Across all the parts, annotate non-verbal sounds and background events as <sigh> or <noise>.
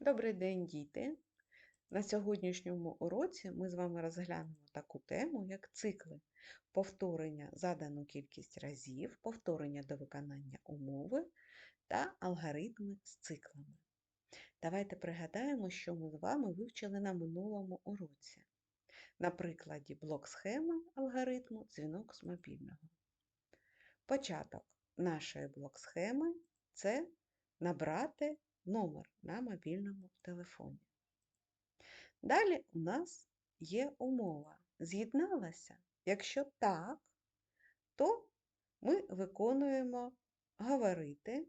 Добрий день, діти! На сьогоднішньому уроці ми з вами розглянемо таку тему, як цикли повторення задану кількість разів, повторення до виконання умови та алгоритми з циклами. Давайте пригадаємо, що ми з вами вивчили на минулому уроці. На прикладі блок схеми алгоритму дзвінок з мобільного. Початок нашої блок схеми це набрати номер на мобільному телефоні. Далі у нас є умова. З'єдналася? Якщо так, то ми виконуємо говорити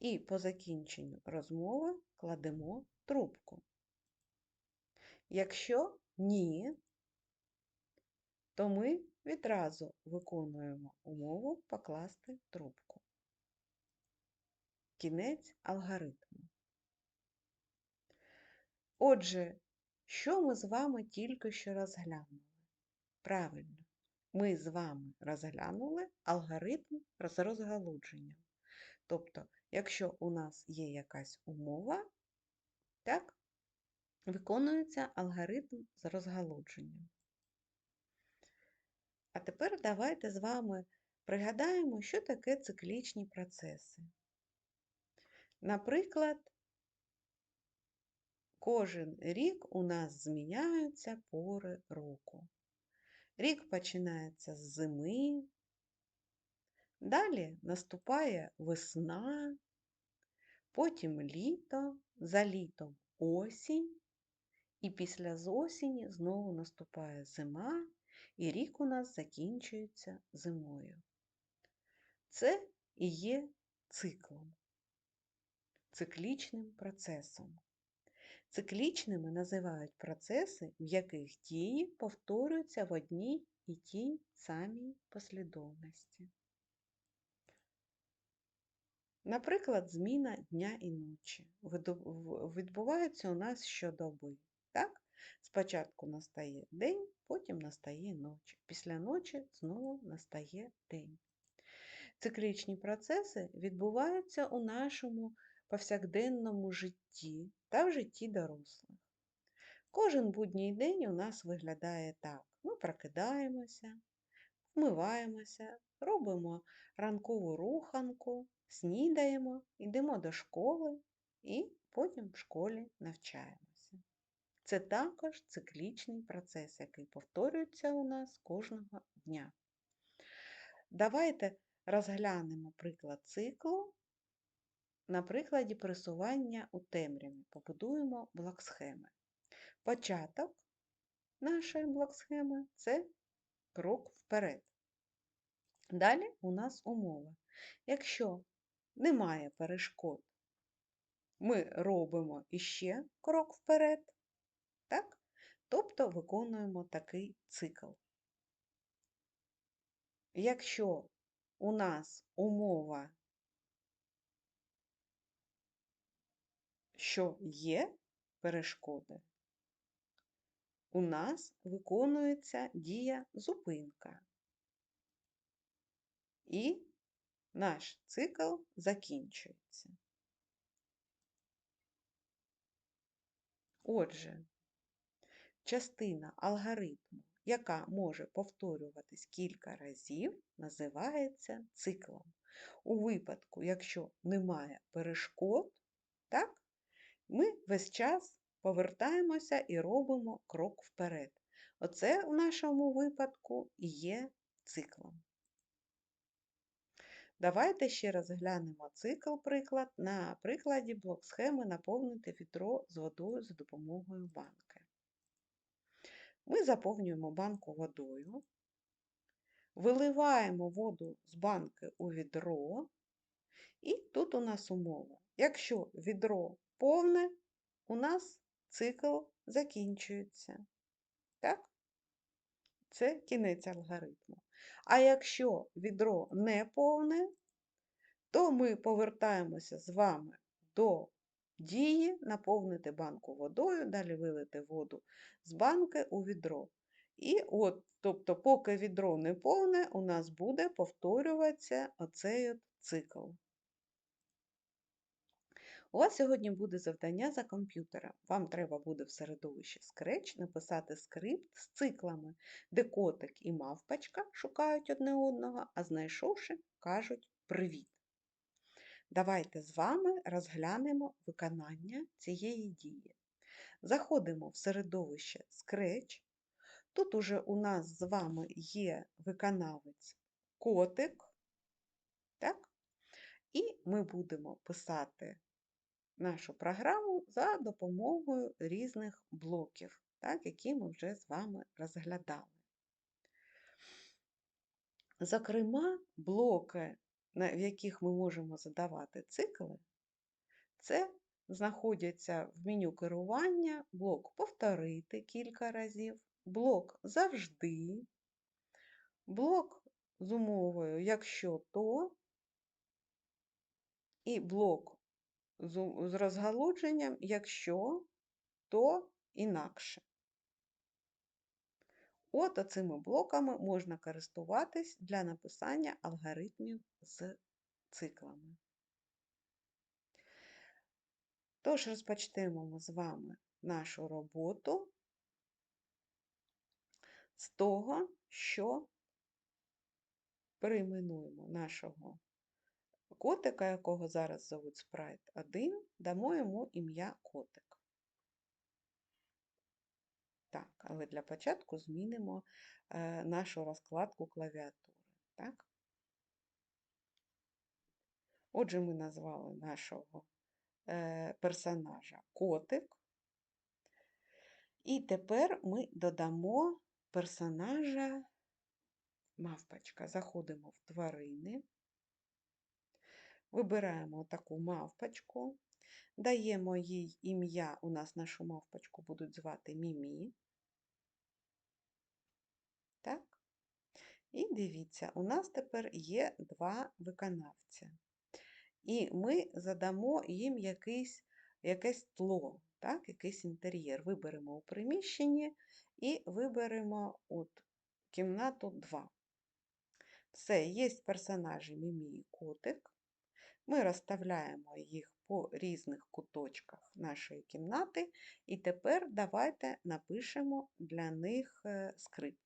і по закінченню розмови кладемо трубку. Якщо ні, то ми відразу виконуємо умову покласти трубку кінець алгоритму. Отже, що ми з вами тільки що розглянули? Правильно, ми з вами розглянули алгоритм з розгалудженням. Тобто, якщо у нас є якась умова, так, виконується алгоритм з розгалудженням. А тепер давайте з вами пригадаємо, що таке циклічні процеси. Наприклад, кожен рік у нас зміняються пори року. Рік починається з зими, далі наступає весна, потім літо, за літом осінь, і після з осені знову наступає зима, і рік у нас закінчується зимою. Це і є циклом циклічним процесом. Циклічними називають процеси, в яких дії повторюються в одній і тій самій послідовності. Наприклад, зміна дня і ночі відбувається у нас щодоби. Так? Спочатку настає день, потім настає ніч. Після ночі знову настає день. Циклічні процеси відбуваються у нашому повсякденному житті та в житті дорослих. Кожен будній день у нас виглядає так: ми прокидаємося, вмиваємося, робимо ранкову руханку, снідаємо, йдемо до школи і потім в школі навчаємося. Це також циклічний процес, який повторюється у нас кожного дня. Давайте розглянемо приклад циклу на прикладі пересування у темряві побудуємо блок-схеми. Початок нашої блок-схеми це крок вперед. Далі у нас умова. Якщо немає перешкод, ми робимо іще крок вперед, так? тобто виконуємо такий цикл. Якщо у нас умова що є перешкоди, у нас виконується дія зупинка. І наш цикл закінчується. Отже, частина алгоритму, яка може повторюватись кілька разів, називається циклом. У випадку, якщо немає перешкод, так, ми весь час повертаємося і робимо крок вперед. Оце в нашому випадку і є циклом. Давайте ще раз глянемо цикл приклад на прикладі блок-схеми наповнити відро з водою за допомогою банки. Ми заповнюємо банку водою, виливаємо воду з банки у відро, і тут у нас умова. Якщо відро повне, у нас цикл закінчується. Так? Це кінець алгоритму. А якщо відро не повне, то ми повертаємося з вами до дії, наповнити банку водою, далі вилити воду з банки у відро. І от, тобто, поки відро не повне, у нас буде повторюватися оцей от цикл. У вас сьогодні буде завдання за комп'ютером. Вам треба буде в середовищі Scratch написати скрипт з циклами, де котик і мавпочка шукають одне одного, а знайшовши, кажуть привіт. Давайте з вами розглянемо виконання цієї дії. Заходимо в середовище Scratch. Тут уже у нас з вами є виконавець котик. Так? І ми будемо писати нашу програму за допомогою різних блоків, так, які ми вже з вами розглядали. Зокрема, блоки, в яких ми можемо задавати цикли, це знаходяться в меню керування блок повторити кілька разів, блок завжди, блок з умовою якщо то, і блок з розгалудженням якщо то інакше. От оцими блоками можна користуватись для написання алгоритмів з циклами. Тож розпочнемо з вами нашу роботу з того, що перейменуємо нашого котика, якого зараз зовуть Спрайт 1, дамо йому ім'я котик. Так, але для початку змінимо е, нашу розкладку клавіатури. Так? Отже, ми назвали нашого е, персонажа котик. І тепер ми додамо персонажа мавпочка. Заходимо в тварини, вибираємо таку мавпочку, даємо їй ім'я, у нас нашу мавпочку будуть звати Мімі. Так? І дивіться, у нас тепер є два виконавця. І ми задамо їм якийсь, якесь тло, так? якийсь інтер'єр. Виберемо у приміщенні і виберемо от кімнату 2. Все, є персонажі Мімі і котик. Ми розставляємо їх по різних куточках нашої кімнати, і тепер давайте напишемо для них е, скрипт.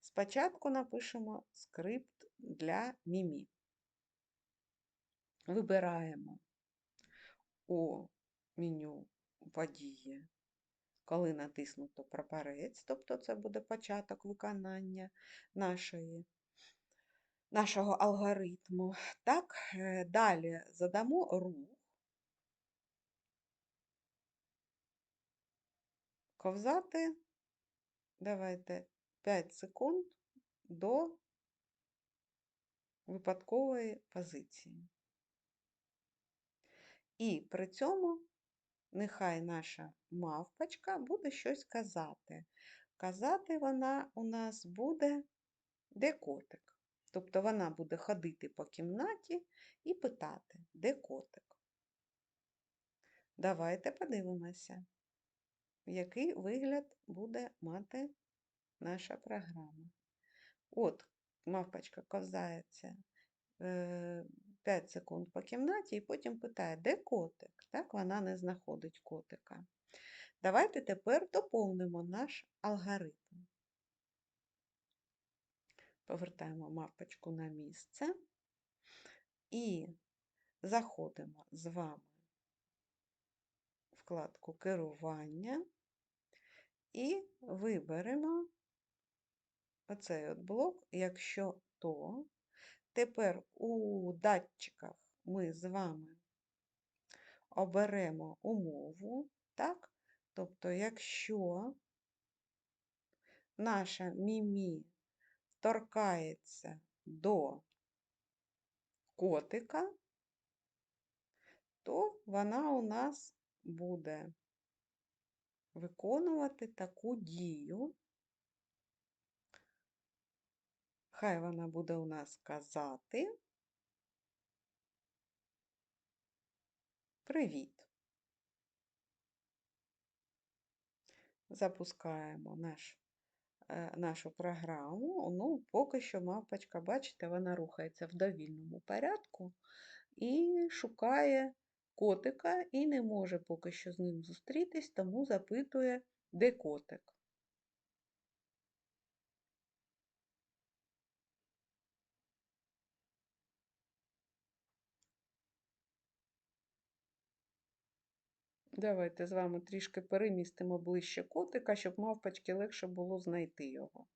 Спочатку напишемо скрипт для Мімі. Вибираємо у меню події, коли натиснуто прапорець, тобто це буде початок виконання нашої, нашого алгоритму. Так, е, далі задамо рух. Ковзати, давайте 5 секунд до випадкової позиції. І при цьому нехай наша мавпочка буде щось казати. Казати вона у нас буде де котик. Тобто вона буде ходити по кімнаті і питати, де котик. Давайте подивимося, який вигляд буде мати наша програма. От, мавпочка ковзається 5 е, секунд по кімнаті і потім питає, де котик? Так, вона не знаходить котика. Давайте тепер доповнимо наш алгоритм. Повертаємо мавпочку на місце і заходимо з вами в вкладку керування і виберемо оцей от блок, якщо то. Тепер у датчиках ми з вами оберемо умову, так? Тобто, якщо наша мімі торкається до котика, то вона у нас буде виконувати таку дію. Хай вона буде у нас казати Привіт. Запускаємо наш, нашу програму. Ну, поки що мапочка, бачите, вона рухається в довільному порядку і шукає котика і не може поки що з ним зустрітись, тому запитує, де котик. Давайте з вами трішки перемістимо ближче котика, щоб мавпочки легше було знайти його.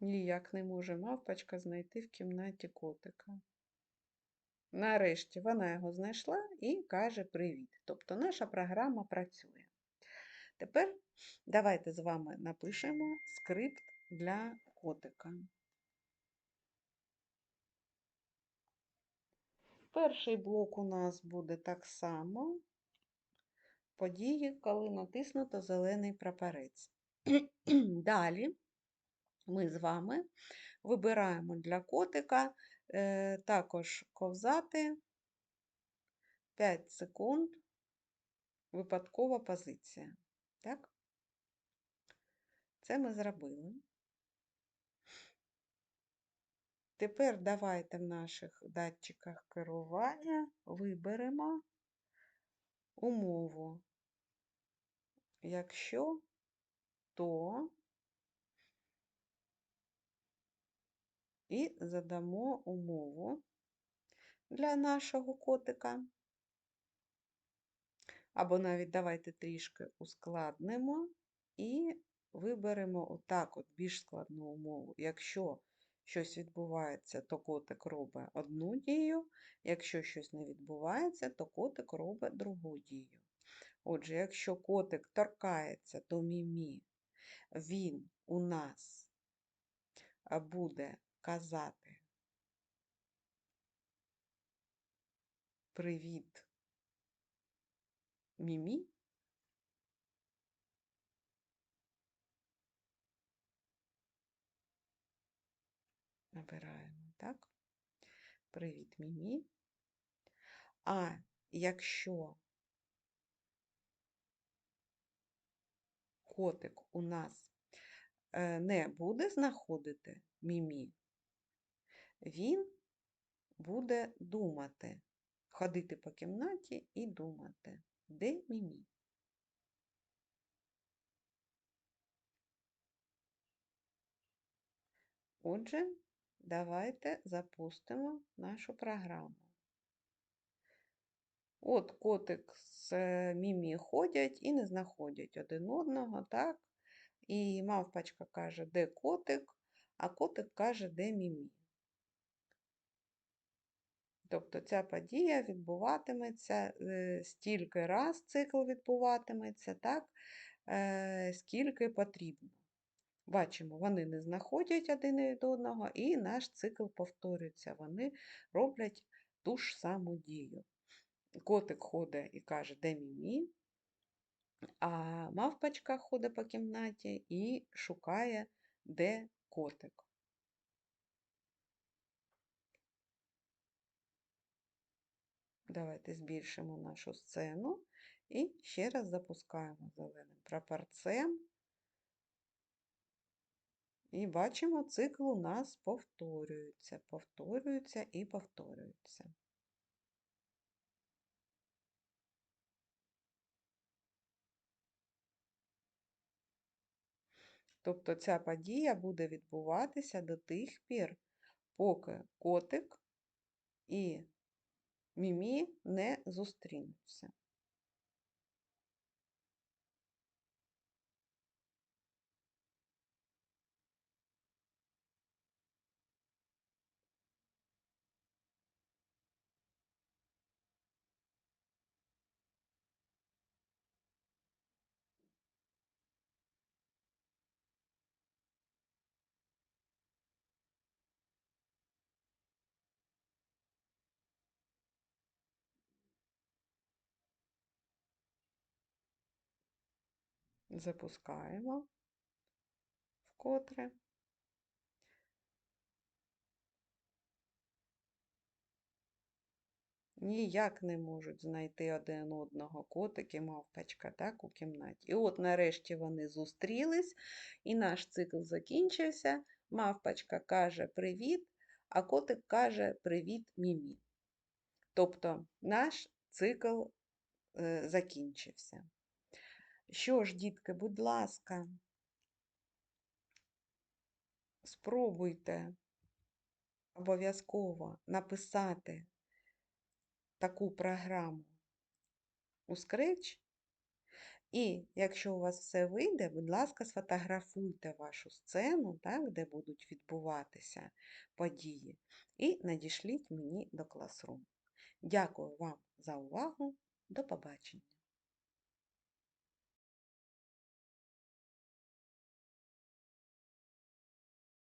Ніяк не може мавпочка знайти в кімнаті котика. Нарешті вона його знайшла і каже привіт. Тобто наша програма працює. Тепер давайте з вами напишемо скрипт для котика. Перший блок у нас буде так само події, коли натиснуто зелений прапорець. <clears throat> Далі ми з вами вибираємо для котика е, також ковзати 5 секунд, випадкова позиція. Так? Це ми зробили. Тепер давайте в наших датчиках керування виберемо умову. Якщо то і задамо умову для нашого котика. Або навіть давайте трішки ускладнимо і виберемо отак от більш складну умову. Якщо щось відбувається, то котик робить одну дію, якщо щось не відбувається, то котик робить другу дію. Отже, якщо котик торкається до мімі, він у нас буде казати Привіт, Мімі. Набираємо, так? Привіт, Мімі. А якщо котик у нас е, не буде знаходити Мімі, він буде думати, ходити по кімнаті і думати, де Мімі. Отже, давайте запустимо нашу програму. От котик з е, Мімі ходять і не знаходять один одного, так? І мавпочка каже, де котик, а котик каже, де Мімі. Тобто ця подія відбуватиметься е, стільки раз цикл відбуватиметься, так, е, скільки потрібно. Бачимо, вони не знаходять один від одного, і наш цикл повторюється. Вони роблять ту ж саму дію. Котик ходить і каже, де мімі, а мавпочка ходить по кімнаті і шукає, де котик. Давайте збільшимо нашу сцену і ще раз запускаємо зеленим прапорцем. І бачимо, цикл у нас повторюється, повторюється і повторюється. Тобто ця подія буде відбуватися до тих пір, поки котик і Мімі не зустрінуться. Запускаємо вкотре. ніяк не можуть знайти один одного котик і мавпочка так, у кімнаті. І от нарешті вони зустрілись, і наш цикл закінчився. Мавпочка каже привіт, а котик каже привіт, мімі. Тобто наш цикл е, закінчився. Що ж, дітки, будь ласка, спробуйте обов'язково написати таку програму у Scratch. І якщо у вас все вийде, будь ласка, сфотографуйте вашу сцену, так, де будуть відбуватися події, і надішліть мені до Classroom. Дякую вам за увагу. До побачення!